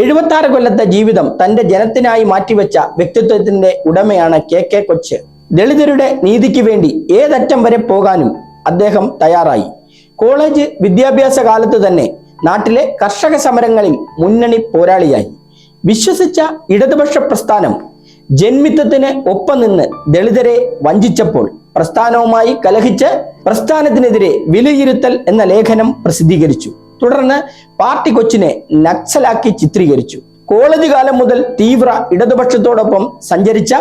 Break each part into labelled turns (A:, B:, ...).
A: എഴുപത്തി ആറ് കൊല്ലത്തെ ജീവിതം തന്റെ ജനത്തിനായി മാറ്റിവെച്ച വ്യക്തിത്വത്തിന്റെ ഉടമയാണ് കെ കെ കൊച്ച്. ദളിതരുടെ നീതിക്ക് വേണ്ടി ഏതറ്റം വരെ പോകാനും അദ്ദേഹം തയ്യാറായി. കോളേജ് വിദ്യാഭ്യാസ കാലത്ത് തന്നെ നാട്ടിലെ കർഷക സമരങ്ങളിൽ മുന്നണി പോരാളിയായി. വിശ്വസിച്ച ഇടതുപക്ഷ പ്രസ്ഥാനം ജന്മിത്വത്തിന് ഒപ്പം നിന്ന് ദളിതരെ വഞ്ചിച്ചപ്പോൾ പ്രസ്ഥാനവുമായി കലഹിച്ച് പ്രസ്ഥാനത്തിനെതിരെ വിലയിരുത്തൽ എന്ന ലേഖനം പ്രസിദ്ധീകരിച്ചു. തുടർന്ന് പാർട്ടി കൊച്ചിനെ നക്സലാക്കി ചിത്രീകരിച്ചു. കോളേജ് കാലം മുതൽ തീവ്ര ഇടതുപക്ഷത്തോടൊപ്പം സഞ്ചരിച്ച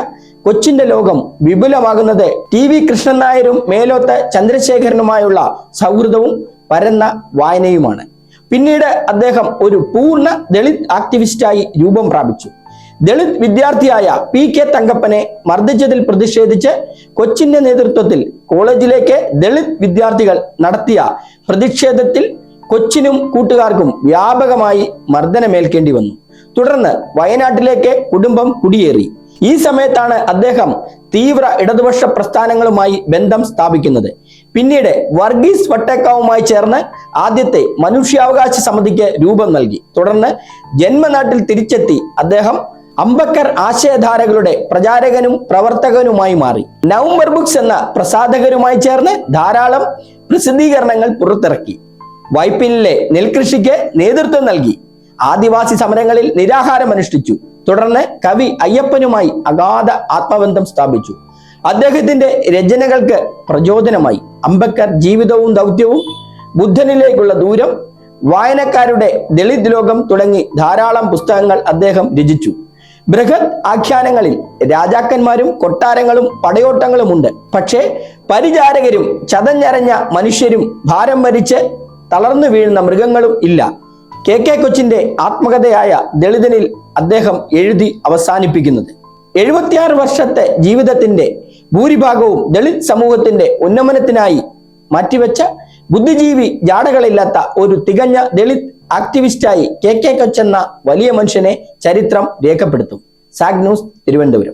A: കൊച്ചിന്റെ ലോകം വിപുലമാകുന്നത് ടി വി കൃഷ്ണൻ നായരും മേലോത്ത് ചന്ദ്രശേഖരനുമായുള്ള സൗഹൃദവും പരന്ന വായനയുമാണ്. പിന്നീട് അദ്ദേഹം ഒരു പൂർണ ദളിത് ആക്ടിവിസ്റ്റായി രൂപം പ്രാപിച്ചു. ദളിത് വിദ്യാർത്ഥിയായ പി കെ തങ്കപ്പനെ മർദ്ദിച്ചതിൽ പ്രതിഷേധിച്ച് കൊച്ചിന്റെ നേതൃത്വത്തിൽ കോളേജിലേക്ക് ദളിത് വിദ്യാർത്ഥികൾ നടത്തിയ പ്രതിഷേധത്തിൽ കൊച്ചിനും കൂട്ടുകാർക്കും വ്യാപകമായി മർദ്ദനമേൽക്കേണ്ടി വന്നു. തുടർന്ന് വയനാട്ടിലേക്ക് കുടുംബം കുടിയേറി. ഈ സമയത്താണ് അദ്ദേഹം തീവ്ര ഇടതുപക്ഷ പ്രസ്ഥാനങ്ങളുമായി ബന്ധം സ്ഥാപിക്കുന്നത്. പിന്നീട് വർഗീസ് വട്ടേക്കാവുമായി ചേർന്ന് ആദ്യത്തെ മനുഷ്യാവകാശ സമിതിക്ക് രൂപം നൽകി. തുടർന്ന് ജന്മനാട്ടിൽ തിരിച്ചെത്തി അദ്ദേഹം അംബക്കർ ആശയധാരകളുടെ പ്രചാരകനും പ്രവർത്തകനുമായി മാറി. നവംബർ ബുക്സ് എന്ന പ്രസാധകരുമായി ചേർന്ന് ധാരാളം പ്രസിദ്ധീകരണങ്ങൾ പുറത്തിറക്കി. വൈപ്പിനിലെ നെൽകൃഷിക്ക് നേതൃത്വം നൽകി. ആദിവാസി സമരങ്ങളിൽ നിരാഹാരം അനുഷ്ഠിച്ചു തുടർന്ന് കവി അയ്യപ്പനുമായി അഗാധ ആത്മബന്ധം സ്ഥാപിച്ചു. അദ്ദേഹത്തിന്റെ രചനകൾക്ക് പ്രചോദനമായി. അംബേദ്കർ ജീവിതവും ദൗത്യവും ബുദ്ധനിലേക്കുള്ള ദൂരം വായനക്കാരുടെ ദളിത് ലോകം തുടങ്ങി ധാരാളം പുസ്തകങ്ങൾ അദ്ദേഹം രചിച്ചു. ബൃഹത് ആഖ്യാനങ്ങളിൽ രാജാക്കന്മാരും കൊട്ടാരങ്ങളും പടയോട്ടങ്ങളുമുണ്ട്. പക്ഷേ പരിചാരകരും ചതഞ്ഞരഞ്ഞ മനുഷ്യരും ഭാരം വരിച്ച് തളർന്നു വീഴുന്ന മൃഗങ്ങളും ഇല്ല. കെ കെ കൊച്ചിന്റെ ആത്മകഥയായ ദളിതനിൽ അദ്ദേഹം എഴുതി അവസാനിപ്പിക്കുന്നത്. എഴുപത്തിയാറ് വർഷത്തെ ജീവിതത്തിന്റെ ഭൂരിഭാഗവും ദളിത് സമൂഹത്തിന്റെ ഉന്നമനത്തിനായി മാറ്റിവെച്ച ബുദ്ധിജീവി ജാടകളില്ലാത്ത ഒരു തികഞ്ഞ ദളിത് ആക്ടിവിസ്റ്റായി കെ കെ കൊച്ചെന്ന വലിയ മനുഷ്യനെ ചരിത്രം രേഖപ്പെടുത്തും. സാഗ് ന്യൂസ് തിരുവനന്തപുരം.